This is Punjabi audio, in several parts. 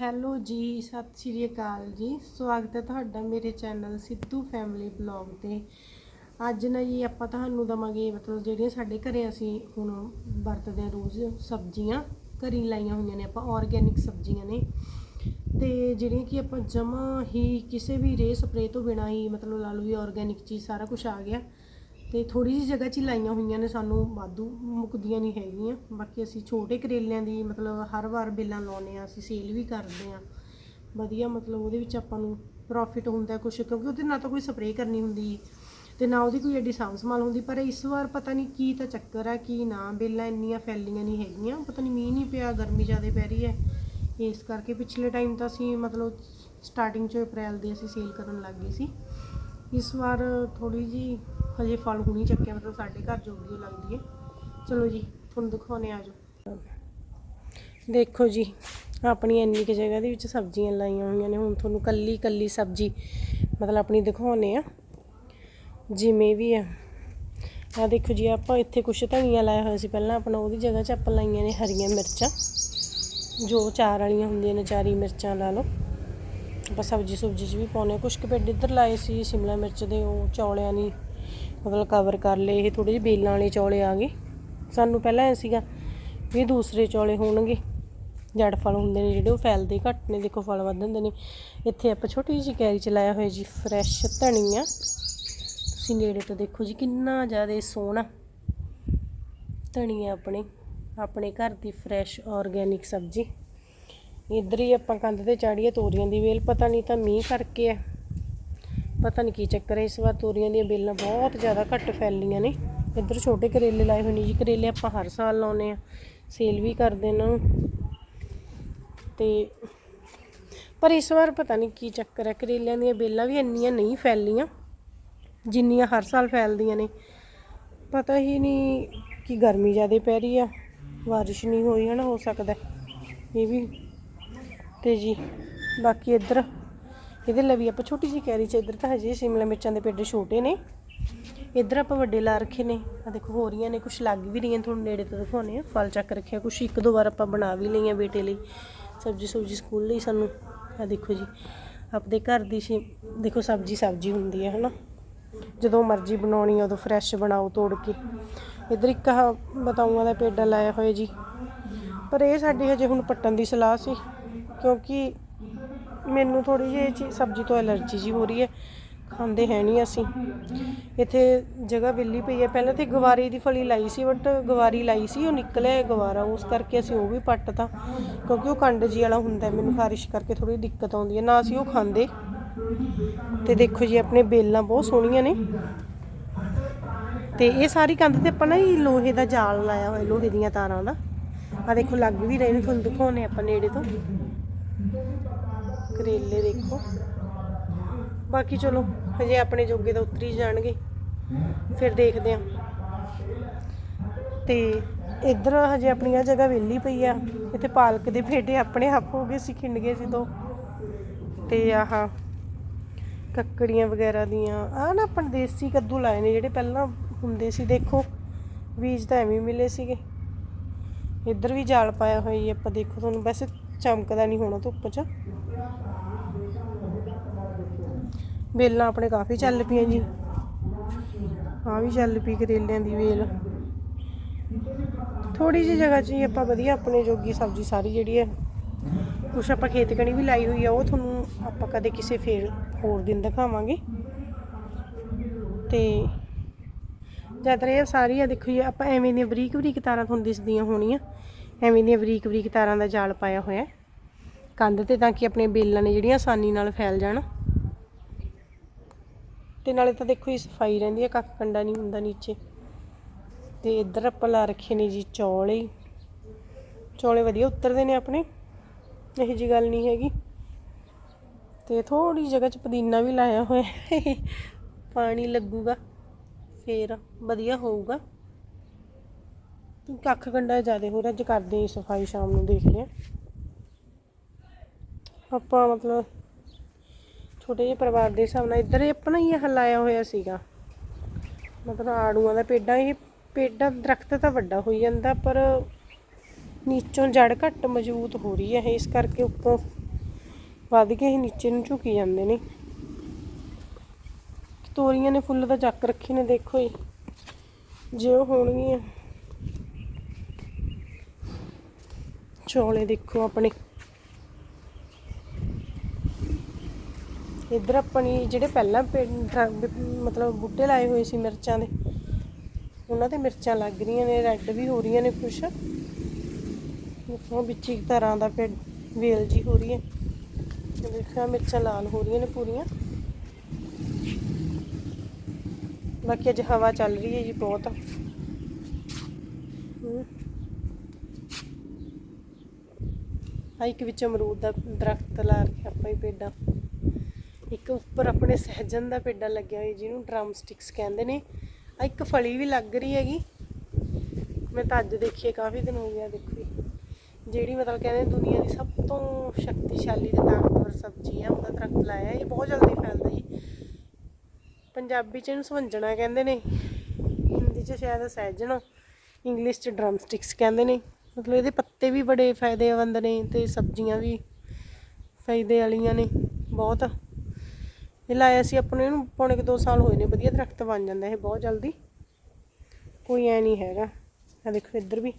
ਹੈਲੋ ਜੀ, ਸਤਿ ਸ਼੍ਰੀ ਅਕਾਲ ਜੀ। ਸਵਾਗਤ ਹੈ ਤੁਹਾਡਾ ਮੇਰੇ ਚੈਨਲ ਸਿੱਧੂ ਫੈਮਿਲੀ ਬਲੌਗ ਤੇ। ਅੱਜ ਨਾ ਜੀ ਆਪਾਂ ਤੁਹਾਨੂੰ ਦਵਾਂਗੇ, ਮਤਲਬ ਜਿਹੜੀਆਂ ਸਾਡੇ ਘਰੇ ਅਸੀਂ ਹੁਣ ਵਰਤਦੇ ਹਾਂ ਰੋਜ਼ ਸਬਜ਼ੀਆਂ, ਘਰੀ ਲਾਈਆਂ ਹੋਈਆਂ ਨੇ ਆਪਾਂ ਆਰਗੈਨਿਕ ਸਬਜ਼ੀਆਂ ਨੇ। ਤੇ ਜਿਹੜੀਆਂ ਕਿ ਆਪਾਂ ਜਮਾ ਹੀ ਕਿਸੇ ਵੀ ਰੇ ਸਪਰੇ ਤੋਂ ਬਿਨਾ ਹੀ, ਮਤਲਬ ਲਾ ਲਓ ਵੀ ਆਰਗੈਨਿਕ ਚੀਜ਼ ਸਾਰਾ ਕੁਝ ਆ ਗਿਆ। ਤੇ ਥੋੜੀ ਜਿਹੀ ਜਗ੍ਹਾ 'ਚ ਹੀ ਲਾਈਆਂ ਹੋਈਆਂ ਨੇ ਸਾਨੂੰ, ਵਾਧੂ ਮੁੱਕਦੀਆਂ ਨਹੀਂ ਹੈਗੀਆਂ। ਬਾਕੀ ਅਸੀਂ ਛੋਟੇ ਕਰੇਲਿਆਂ ਦੀ ਮਤਲਬ ਹਰ ਵਾਰ ਬੇਲਾਂ ਲਾਉਂਦੇ ਆ ਅਸੀਂ ਸੇਲ ਵੀ ਕਰਦੇ ਆ ਵਧੀਆ ਮਤਲਬ ਉਹਦੇ ਵਿੱਚ ਆਪਾਂ ਨੂੰ ਪ੍ਰੋਫਿਟ ਹੁੰਦਾ ਕੁਝ ਕਿਉਂਕਿ ਉਹਦੇ ਨਾਲ ਤਾਂ ਕੋਈ ਸਪਰੇਅ ਕਰਨੀ ਹੁੰਦੀ ਤੇ ਨਾ ਉਹਦੀ ਕੋਈ ਐਡੀ ਸਾਂਭ ਸੰਭਾਲ ਹੁੰਦੀ, ਪਰ ਇਸ ਵਾਰ ਪਤਾ ਨਹੀਂ ਕੀ ਤਾਂ ਚੱਕਰ ਆ, ਕੀ ਨਾ। ਬੇਲਾਂ ਇੰਨੀਆਂ ਫੈਲੀਆਂ ਨਹੀਂ ਹੈਗੀਆਂ, ਪਤਾ ਨਹੀਂ ਮੀਂਹ ਨਹੀਂ ਪਿਆ, ਗਰਮੀ ਜ਼ਿਆਦਾ ਪੈ ਰਹੀ ਹੈ। ਇਸ ਕਰਕੇ ਪਿਛਲੇ ਟਾਈਮ ਤਾਂ ਅਸੀਂ ਮਤਲਬ ਸਟਾਰਟਿੰਗ 'ਚ ਅਪ੍ਰੈਲ ਦੇ ਅਸੀਂ ਸੇਲ ਕਰਨ ਲੱਗ ਗਏ ਸੀ। ਇਸ ਵਾਰ ਥੋੜੀ ਜੀ ਹਜੇ ਫਲ ਹੁਣੀ ਚੱਕਿਆ, ਮਤਲਬ ਸਾਡੇ ਘਰ ਜੋਗੀ ਲੱਗਦੀ ਹੈ। ਚਲੋ ਜੀ, ਤੁਹਾਨੂੰ ਦਿਖਾਉਣੇ ਆ ਜਾਓ। ਦੇਖੋ ਜੀ, ਆਪਣੀ ਇੰਨੀ ਕੁ ਜਗ੍ਹਾ ਦੇ ਵਿੱਚ ਸਬਜ਼ੀਆਂ ਲਾਈਆਂ ਹੋਈਆਂ ਨੇ। ਹੁਣ ਤੁਹਾਨੂੰ ਕੱਲੀ ਕੱਲੀ ਸਬਜ਼ੀ, ਮਤਲਬ ਆਪਣੀ ਦਿਖਾਉਣੇ ਆ ਜਿਵੇਂ ਵੀ ਆ। ਆ ਦੇਖੋ ਜੀ, ਆਪਾਂ ਇੱਥੇ ਕੁਛ ਧਨੀਆ ਲਾਇਆ ਹੋਇਆ ਸੀ ਪਹਿਲਾਂ। ਆਪਣਾ ਉਹਦੀ ਜਗ੍ਹਾ 'ਚ ਆਪਾਂ ਲਾਈਆਂ ਨੇ ਹਰੀਆਂ ਮਿਰਚਾਂ। ਜੋ ਚਾਰ ਵਾਲੀਆਂ ਹੁੰਦੀਆਂ ਨੇ, ਚਾਰੀ ਮਿਰਚਾਂ ਲਾ ਲਓ। ਆਪਾਂ ਸਬਜ਼ੀ ਸੁਬਜ਼ੀ 'ਚ ਵੀ ਪਾਉਂਦੇ ਹਾਂ। ਕੁਛ ਕੁ ਪੇਡ ਇੱਧਰ ਲਾਏ ਸੀ, ਸ਼ਿਮਲਾ ਮਿਰਚ ਦੇ, ਉਹ ਚੌਲਿਆਂ ਨਹੀਂ ਮਤਲਬ ਕਵਰ ਕਰ ਲਏ, ਇਹ ਥੋੜੇ ਜਿਹੇ ਬੇਲਾਂ ਵਾਲੇ ਚੌਲੇ ਆ ਗਏ। ਸਾਨੂੰ ਪਹਿਲਾਂ ਐ ਸੀਗਾ ਵੀ ਦੂਸਰੇ ਚੌਲੇ ਹੋਣਗੇ। ਜੜ ਫਲ ਹੁੰਦੇ ਨੇ ਜਿਹੜੇ, ਉਹ ਫੈਲਦੇ ਘੱਟ ਨੇ, ਦੇਖੋ ਫਲ ਵੱਧ ਹੁੰਦੇ ਨੇ। ਇੱਥੇ ਆਪਾਂ ਛੋਟੀ ਜਿਹੀ ਕੈਰੀ ਚ ਲਾਇਆ ਹੋਇਆ ਜੀ ਫਰੈਸ਼ ਧਨੀਆ। ਤੁਸੀਂ ਨੇੜੇ ਤੋਂ ਦੇਖੋ ਜੀ, ਕਿੰਨਾ ਜ਼ਿਆਦਾ ਸੋਹਣਾ ਧਨੀਆ ਆਪਣੇ ਆਪਣੇ ਘਰ ਦੀ ਫਰੈਸ਼ ਆਰਗੈਨਿਕ ਸਬਜ਼ੀ। ਇੱਧਰ ਹੀ ਆਪਾਂ ਕੰਧ ਤੇ ਚਾੜੀਏ ਤੋਰੀਆਂ ਦੀ ਵੇਲ, ਪਤਾ ਨਹੀਂ ਤਾਂ ਮੀਂਹ ਕਰਕੇ ਆ। ਪਤਾ ਨਹੀਂ ਕੀ ਚੱਕਰ ਹੈ, ਇਸ ਵਾਰ ਤੋਰੀਆਂ ਦੀਆਂ ਬੇਲਾਂ ਬਹੁਤ ਜ਼ਿਆਦਾ ਘੱਟ ਫੈਲੀਆਂ ਨੇ। ਇੱਧਰ ਛੋਟੇ ਕਰੇਲੇ ਲਾਏ ਹੋਏ ਨੇ ਜੀ, ਕਰੇਲੇ ਆਪਾਂ ਹਰ ਸਾਲ ਲਾਉਨੇ ਆ ਸੇਲ ਵੀ ਕਰਦੇ ਇਹਨਾਂ ਨੂੰ। ਤੇ ਪਰ ਇਸ ਵਾਰ ਪਤਾ ਨਹੀਂ ਕੀ ਚੱਕਰ ਹੈ, ਕਰੇਲਿਆਂ ਦੀਆਂ ਬੇਲਾਂ ਵੀ ਇੰਨੀਆਂ ਨਹੀਂ ਫੈਲੀਆਂ ਜਿੰਨੀਆਂ ਹਰ ਸਾਲ ਫੈਲਦੀਆਂ ਨੇ। ਪਤਾ ਹੀ ਨਹੀਂ ਕਿ ਗਰਮੀ ਜ਼ਿਆਦਾ ਪੈ ਰਹੀ ਆ, ਬਾਰਿਸ਼ ਨਹੀਂ ਹੋਈ ਹਨਾ, ਹੋ ਸਕਦਾ ਇਹ ਵੀ। ਤੇ ਜੀ, ਬਾਕੀ ਇੱਧਰ ਇਹਦੇ ਲਈ ਵੀ ਆਪਾਂ ਛੋਟੀ ਜਿਹੀ ਕੈਰੀ ਚ ਇੱਧਰ ਤਾਂ ਹਜੇ ਸ਼ਿਮਲਾ ਮਿਰਚਾਂ ਦੇ ਪੇਡੇ ਛੋਟੇ ਨੇ। ਇੱਧਰ ਆਪਾਂ ਵੱਡੇ ਲਾ ਰੱਖੇ ਨੇ। ਆ ਦੇਖੋ ਹੋ ਰਹੀਆਂ ਨੇ ਕੁਝ ਲੱਗ ਵੀ ਰਹੀਆਂ ਤੁਹਾਨੂੰ ਨੇੜੇ ਤੋਂ ਦਿਖਾਉਣੇ ਆ ਫਲ ਚੱਕ ਰੱਖਿਆ ਕੁਝ ਇੱਕ ਦੋ ਵਾਰ ਆਪਾਂ ਬਣਾ ਵੀ ਲਈਆਂ ਬੇਟੇ ਲਈ। ਸਬਜੀ ਸੁਬਜੀ ਸਕੂਲ ਲਈ ਸਾਨੂੰ। ਆ ਦੇਖੋ ਜੀ ਆਪਣੇ ਘਰ ਦੀ ਸ਼ਿ- ਦੇਖੋ ਸਬਜੀ ਸਬਜੀ ਹੁੰਦੀ ਹੈ, ਹਨਾ। ਜਦੋਂ ਮਰਜ਼ੀ ਬਣਾਉਣੀ ਉਦੋਂ ਫਰੈਸ਼ ਬਣਾਓ, ਤੋੜ ਕੇ। ਇੱਧਰ ਇੱਕ ਆਹ ਬਤਾਊਆਂ ਦਾ ਪੇਡਾ ਲਾਇਆ ਹੋਇਆ ਜੀ। ਪਰ ਇਹ ਸਾਡੀ ਹਜੇ ਹੁਣ ਪੱਟਣ ਦੀ ਸਲਾਹ ਸੀ, ਕਿਉਂਕਿ ਮੈਨੂੰ ਥੋੜੀ ਜਿਹੀ ਇਹ ਚੀਜ਼, ਸਬਜ਼ੀ ਤੋਂ ਐਲਰਜੀ ਜੀ ਹੋ ਰਹੀ ਹੈ। ਖਾਂਦੇ ਹੈ ਨਹੀਂ ਅਸੀਂ। ਇੱਥੇ ਜਗ੍ਹਾ ਵਿਹਲੀ ਪਈ ਹੈ। ਪਹਿਲਾਂ ਤੇ ਗਵਾਰੀ ਦੀ ਫਲੀ ਲਾਈ ਸੀ ਬਟ ਗਵਾਰੀ ਲਾਈ ਸੀ, ਉਹ ਨਿਕਲਿਆ ਗਵਾਰਾ। ਉਸ ਕਰਕੇ ਅਸੀਂ ਉਹ ਵੀ ਪੱਟਤਾ ਕਿਉਂਕਿ ਉਹ ਕੰਡ ਜੀ ਵਾਲਾ ਹੁੰਦਾ ਮੈਨੂੰ ਖਾਰਿਸ਼ ਕਰਕੇ ਥੋੜੀ ਦਿੱਕਤ ਆਉਂਦੀ ਹੈ। ਨਾ ਅਸੀਂ ਉਹ ਖਾਂਦੇ। ਤੇ ਦੇਖੋ ਜੀ, ਆਪਣੇ ਬੇਲਾਂ ਬਹੁਤ ਸੋਹਣੀਆਂ ਨੇ। ਤੇ ਇਹ ਸਾਰੀ ਕੰਧ ਤੇ ਆਪਾਂ ਨਾ ਇਹ ਲੋਹੇ ਦਾ ਜਾਲ ਲਾਇਆ ਹੋਇਆ, ਲੋਹੇ ਦੀਆਂ ਤਾਰਾਂ ਦਾ। ਆ ਦੇਖੋ, ਲੱਗ ਵੀ ਰਹੇ ਨੇ। ਤੁਹਾਨੂੰ ਦਿਖਾਉਣੇ ਆਪਾਂ ਨੇੜੇ ਤੋਂ। ਕਰੇਲੇ ਦੇਖੋ। ਬਾਕੀ ਚਲੋ, ਹਜੇ ਆਪਣੇ ਜੋਗੇ ਤਾਂ ਉਤਰੀ ਜਾਣਗੇ। ਫਿਰ ਦੇਖਦੇ ਆਂ ਤੇ ਇੱਧਰ ਹਜੇ ਆਪਣੀ ਜਗ੍ਹਾ ਵਿਹਲੀ ਪਈ ਆ। ਇੱਥੇ ਪਾਲਕ ਦੇ ਪੇਡੇ ਆਪਣੇ ਆਪ ਹੋ ਗਏ ਸੀ, ਖਿੰਡ ਗਏ ਸੀ ਦੋ। ਤੇ ਆਹ ਕੱਕੜੀਆਂ ਵਗੈਰਾ ਦੀਆਂ। ਆ ਨਾ ਆਪਾਂ ਦੇਸੀ ਕੱਦੂ ਲਾਏ ਨੇ, ਜਿਹੜੇ ਪਹਿਲਾਂ ਹੁੰਦੇ ਸੀ, ਦੇਖੋ। ਬੀਜ ਤਾਂ ਐਵੇਂ ਮਿਲੇ ਸੀਗੇ। ਇੱਧਰ ਵੀ ਜਾਲ ਪਾਇਆ ਹੋਈ ਆਪਾਂ ਦੇਖੋ ਤੁਹਾਨੂੰ। ਵੈਸੇ ਚਮਕਦਾ ਨਹੀਂ ਹੋਣਾ ਧੁੱਪ 'ਚ। ਵੇਲਾਂ ਆਪਣੇ ਕਾਫੀ ਚੱਲ ਪਈਆਂ ਜੀ। ਆ ਵੀ ਚੱਲ ਪਈ ਕਰੇਲਿਆਂ ਦੀ ਵੇਲ। ਥੋੜੀ ਜਿਹੀ ਜਗ੍ਹਾ 'ਚ ਹੀ ਆਪਾਂ ਵਧੀਆ ਆਪਣੇ ਜੋਗੀ ਸਬਜ਼ੀ ਸਾਰੀ ਜਿਹੜੀ ਹੈ, ਕੁਛ ਆਪਾਂ ਖੇਤ ਕਣੀ ਵੀ ਲਾਈ ਹੋਈ ਆ, ਉਹ ਤੁਹਾਨੂੰ ਆਪਾਂ ਕਦੇ ਕਿਸੇ ਫੇਰ ਹੋਰ ਦਿਨ ਦਿਖਾਵਾਂਗੇ। ਤੇ ਜ਼ਿਆਦਾਤਰ ਇਹ ਸਾਰੀਆਂ ਦੇਖੋ ਜੀ, ਆਪਾਂ ਐਵੇਂ ਦੀਆਂ ਬਰੀਕ ਬਰੀਕ ਤਾਰਾਂ ਤੁਹਾਨੂੰ ਦਿਸਦੀਆਂ ਹੋਣੀਆਂ। ਐਵੇਂ ਦੀਆਂ ਬਰੀਕ ਬਰੀਕ ਤਾਰਾਂ ਦਾ ਜਾਲ ਪਾਇਆ ਹੋਇਆ। ਕੰਧ ਤੇ ਤਾਂ ਕਿ ਆਪਣੇ ਬੇਲਾਂ ਨੇ ਜਿਹੜੀਆਂ ਆਸਾਨੀ ਨਾਲ ਫੈਲ ਜਾਣ। ਤੇ ਨਾਲੇ ਤਾਂ ਦੇਖੋ ਇਹ ਸਫ਼ਾਈ ਰਹਿੰਦੀ ਹੈ ਕੱਖ ਕੰਡਾ ਨਹੀਂ ਹੁੰਦਾ ਨੀਚੇ। ਤੇ ਇੱਧਰ ਆਪਾਂ ਲਾ ਰੱਖੇ ਨੇ ਜੀ ਚੌਲੇ। ਚੌਲੇ ਵਧੀਆ ਉਤਰਦੇ ਨੇ ਆਪਣੇ, ਇਹੋ ਜੀ ਗੱਲ ਨਹੀਂ ਹੈਗੀ। ਤੇ ਥੋੜੀ ਜਗ੍ਹਾ 'ਚ ਪੁਦੀਨਾ ਵੀ ਲਾਇਆ ਹੋਇਆ ਪਾਣੀ ਲੱਗੂਗਾ, ਫੇਰ ਵਧੀਆ ਹੋਊਗਾ। ਕੱਖ ਕੰਡਾ ਜ਼ਿਆਦਾ ਹੋ ਰਿਹਾ, ਅੱਜ ਕਰਦੇ ਸਫ਼ਾਈ ਸ਼ਾਮ ਨੂੰ ਦੇਖਦੇ ਹਾਂ। ਆਪਾਂ ਮਤਲਬ ਛੋਟੇ ਜਿਹੇ ਪਰਿਵਾਰ ਦੇ ਹਿਸਾਬ ਨਾਲ ਇੱਧਰ ਹੀ ਆਪਣਾ ਹੀ ਇਹ ਹੋਇਆ ਸੀਗਾ। ਮਤਲਬ ਆੜੂਆਂ ਦਾ ਪੇਡਾ, ਇਹ ਪੇਡਾ ਦਰਖਤ ਤਾਂ ਵੱਡਾ ਹੋਈ ਜਾਂਦਾ, ਪਰ ਨੀਚੋਂ ਜੜ ਘੱਟ ਮਜ਼ਬੂਤ ਹੋ ਰਹੀ ਹੈ, ਇਸ ਕਰਕੇ ਉੱਪਰੋਂ ਵੱਧ ਕੇ ਹੀ ਨੀਚੇ ਨੂੰ ਝੁਕੀ ਜਾਂਦੇ ਨੇ। ਤੋਰੀਆਂ ਨੇ ਫੁੱਲ ਤਾਂ ਚੱਕ ਰੱਖੇ ਨੇ, ਦੇਖੋ ਜੀ, ਜੇ ਉਹ ਹੋਣਗੀਆਂ। ਚੋਲੇ ਦੇਖੋ ਆਪਣੇ। ਇੱਧਰ ਆਪਣੀ ਜਿਹੜੇ ਪਹਿਲਾਂ ਪਿੰਡ- ਮਤਲਬ ਬੂਟੇ ਲਾਏ ਹੋਏ ਸੀ ਮਿਰਚਾਂ ਦੇ, ਉਹਨਾਂ ਤੇ ਮਿਰਚਾਂ ਲੱਗ ਰਹੀਆਂ ਨੇ ਰੈੱਡ ਵੀ ਹੋ ਰਹੀਆਂ ਨੇ ਕੁਛ। ਦੇਖੋ ਵਿੱਚ ਇੱਕ ਤਰ੍ਹਾਂ ਦਾ ਫਿਰ ਵੇਲ ਜੀ ਹੋ ਰਹੀ ਹੈ। ਦੇਖਿਆ ਮਿਰਚਾਂ ਲਾਲ ਹੋ ਰਹੀਆਂ ਨੇ ਪੂਰੀਆਂ। ਬਾਕੀ ਅੱਜ ਹਵਾ ਚੱਲ ਰਹੀ ਹੈ ਜੀ ਬਹੁਤ। ਆ ਇੱਕ ਵਿੱਚ ਅਮਰੂਦ ਦਾ ਦਰਖਤ ਲਾ ਰੱਖਿਆ ਆਪਾਂ ਹੀ ਪੇਡਾਂ। ਇੱਕ ਉੱਪਰ ਆਪਣੇ ਸਹਿਜਨ ਦਾ ਪੇਡਾ ਲੱਗਿਆ ਹੋਇਆ ਜਿਹਨੂੰ ਡਰਮ ਸਟਿਕਸ ਕਹਿੰਦੇ ਨੇ। ਆ ਇੱਕ ਫਲੀ ਵੀ ਲੱਗ ਰਹੀ ਹੈਗੀ। ਮੈਂ ਤਾਂ ਅੱਜ ਦੇਖੀ ਕਾਫੀ ਦਿਨ ਹੋ ਗਿਆ ਦੇਖੋ। ਜੀ। ਜਿਹੜੀ ਮਤਲਬ ਕਹਿੰਦੇ ਦੁਨੀਆ ਦੀ ਸਭ ਤੋਂ ਸ਼ਕਤੀਸ਼ਾਲੀ ਤੇ ਤਾਕਤਵਰ ਸਬਜ਼ੀ ਹੈ ਉਹਦਾ ਦਰਖਤ ਲਾਇਆ ਇਹ ਬਹੁਤ ਜਲਦੀ ਫੈਲਦਾ ਜੀ। ਪੰਜਾਬੀ ਚ ਇਹਨੂੰ ਸਵੰਜਣਾ ਕਹਿੰਦੇ ਨੇ। ਹਿੰਦੀ ਚ ਸ਼ਾਇਦ ਸਹਿਜਣ ਇੰਗਲਿਸ਼ ਚ ਡਰਮ ਸਟਿਕਸ ਕਹਿੰਦੇ ਨੇ। ਮਤਲਬ ਇਹਦੇ ਪੱਤੇ ਵੀ ਬੜੇ ਫਾਇਦੇਮੰਦ ਨੇ ਤੇ ਸਬਜ਼ੀਆਂ ਵੀ ਫਾਇਦੇ ਵਾਲੀਆਂ ਨੇ, ਬਹੁਤ। ਇਹ ਲਾਇਆ ਸੀ ਆਪਣੇ ਨੂੰ, ਪੌਣੇ ਕੁ 2 ਸਾਲ ਹੋਏ ਨੇ, ਵਧੀਆ ਦਰਖਤ ਬਣ ਜਾਂਦਾ ਇਹ ਬਹੁਤ ਜਲਦੀ। ਕੋਈ ਐ ਨਹੀਂ ਹੈਗਾ। ਆ ਦੇਖੋ ਇੱਧਰ ਵੀ।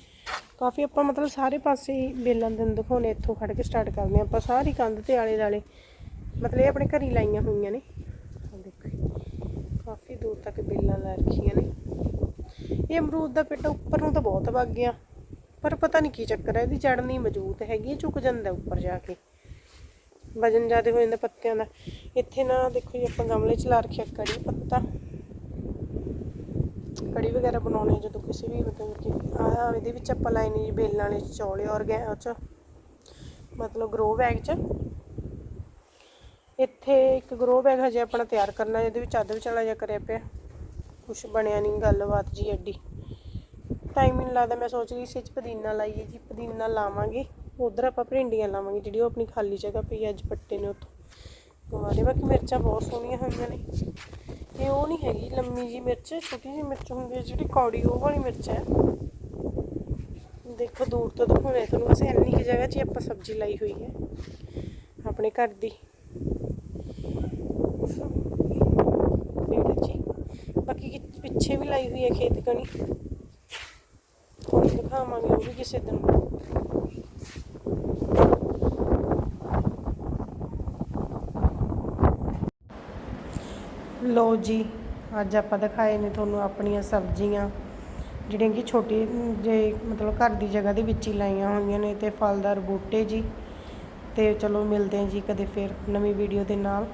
ਕਾਫੀ ਆਪਾਂ ਮਤਲਬ ਸਾਰੇ ਪਾਸੇ ਹੀ ਬੇਲਾਂ ਦੇ ਦਿਖਾਉਣੇ, ਇੱਥੋਂ ਖੜ ਕੇ ਸਟਾਰਟ ਕਰਦੇ ਹਾਂ ਆਪਾਂ। ਸਾਰੀ ਕੰਧ ਤੇ ਆਲੇ ਦਾਲੇ ਮਤਲਬ ਇਹ ਆਪਣੇ ਘਰੀ ਲਾਈਆਂ ਹੋਈਆਂ ਨੇ। ਆ ਦੇਖੋ ਕਾਫੀ ਦੂਰ ਤੱਕ ਬੇਲਾਂ ਲਾ ਰੱਖੀਆਂ ਨੇ। ਇਹ ਅਮਰੂਦ ਦਾ ਪੇਟਾ ਉੱਪਰ ਨੂੰ ਤਾਂ ਬਹੁਤ ਵਗ ਗਿਆ। ਪਰ ਪਤਾ ਨਹੀਂ ਕੀ ਚੱਕਰ ਹੈ ਇਹਦੀ ਜੜ ਨਹੀਂ ਮਜ਼ਬੂਤ ਹੈਗੀ ਇਹ ਝੁਕ ਜਾਂਦਾ ਉੱਪਰ ਜਾ ਕੇ। ਵਜਨ ਜ਼ਿਆਦਾ ਹੋ ਜਾਂਦਾ ਪੱਤਿਆਂ ਦਾ। ਇੱਥੇ ਨਾ ਦੇਖੋ ਜੀ, ਆਪਾਂ ਗਮਲੇ 'ਚ ਲਾ ਰੱਖਿਆ ਕੜੀ ਪੱਤਾ। ਕੜੀ ਵਗੈਰਾ ਬਣਾਉਣੇ ਜਦੋਂ ਕਿਸੇ ਵੀ ਮਤਲਬ ਕਿ ਆ ਇਹਦੇ ਵਿੱਚ ਆਪਾਂ ਲਾਏ ਨੇ ਜੀ ਬੇਲਾਂ ਵਾਲੇ ਚੌਲੇ ਔਰ ਗੈ ਉਹ 'ਚ, ਮਤਲਬ ਗਰੋ ਬੈਗ 'ਚ। ਇੱਥੇ ਇੱਕ ਗਰੋ ਬੈਗ ਹਜੇ ਆਪਣਾ ਤਿਆਰ ਕਰਨਾ, ਇਹਦੇ ਵਿੱਚ ਅੱਧ ਵਿਚਾਲਾ ਜਿਹਾ ਕਰਿਆ ਪਿਆ। ਕੁਛ ਬਣਿਆ ਨਹੀਂ ਗੱਲਬਾਤ ਜੀ ਐਡੀ। ਟਾਈਮ ਹੀ ਨਹੀਂ ਲੱਗਦਾ, ਮੈਂ ਸੋਚ ਰਹੀ ਸੀ 'ਚ ਪੁਦੀਨਾ ਲਾਈਏ ਜੀ, ਪੁਦੀਨਾ ਲਾਵਾਂਗੇ। ਉਧਰ ਆਪਾਂ ਭਿੰਡੀਆਂ ਲਾਵਾਂਗੇ ਜਿਹੜੀ ਉਹ ਆਪਣੀ ਖਾਲੀ ਜਗ੍ਹਾ ਪਈ ਹੈ, ਅੱਜ ਪੱਟੇ ਨੇ ਉੱਥੋਂ। ਗਵਾਰੇ ਬਾਕੀ ਮਿਰਚਾਂ ਬਹੁਤ ਸੋਹਣੀਆਂ ਹੋਈਆਂ ਨੇ। ਇਹ ਉਹ ਨਹੀਂ ਹੈਗੀ ਲੰਮੀ ਜੀ ਮਿਰਚ ਛੋਟੀ ਜੀ ਮਿਰਚ ਹੁੰਦੀ ਹੈ ਜਿਹੜੀ ਕੌੜੀ ਉਹ ਵਾਲੀ ਮਿਰਚ ਹੈ ਦੇਖੋ ਦੂਰ ਤੋਂ ਦਿਖਾਉਣਾ ਤੁਹਾਨੂੰ। ਬਸ ਇੰਨੀ ਕੁ ਜਗ੍ਹਾ 'ਚ ਆਪਾਂ ਸਬਜ਼ੀ ਲਾਈ ਹੋਈ ਹੈ ਆਪਣੇ ਘਰ ਦੀ। ਬਾਕੀ ਪਿੱਛੇ ਵੀ ਲਾਈ ਹੋਈ ਹੈ ਖੇਤ ਕਣੀ। ਤੁਹਾਨੂੰ ਦਿਖਾਵਾਂਗੇ ਉਹ ਵੀ ਕਿਸੇ ਦਿਨ। ਲੋ ਜੀ, ਅੱਜ ਆਪਾਂ ਦਿਖਾਏ ਨੇ ਤੁਹਾਨੂੰ ਆਪਣੀਆਂ ਸਬਜ਼ੀਆਂ, ਜਿਹੜੀਆਂ ਕਿ ਛੋਟੀ ਜੇ ਮਤਲਬ ਘਰ ਦੀ ਜਗ੍ਹਾ ਦੇ ਵਿੱਚ ਹੀ ਲਾਈਆਂ ਹੋਈਆਂ ਨੇ ਤੇ ਫਲਦਾਰ ਬੂਟੇ ਜੀ। ਤੇ ਚਲੋ ਮਿਲਦੇ ਹਾਂ ਜੀ ਕਦੇ ਫਿਰ ਨਵੀਂ ਵੀਡੀਓ ਦੇ ਨਾਲ।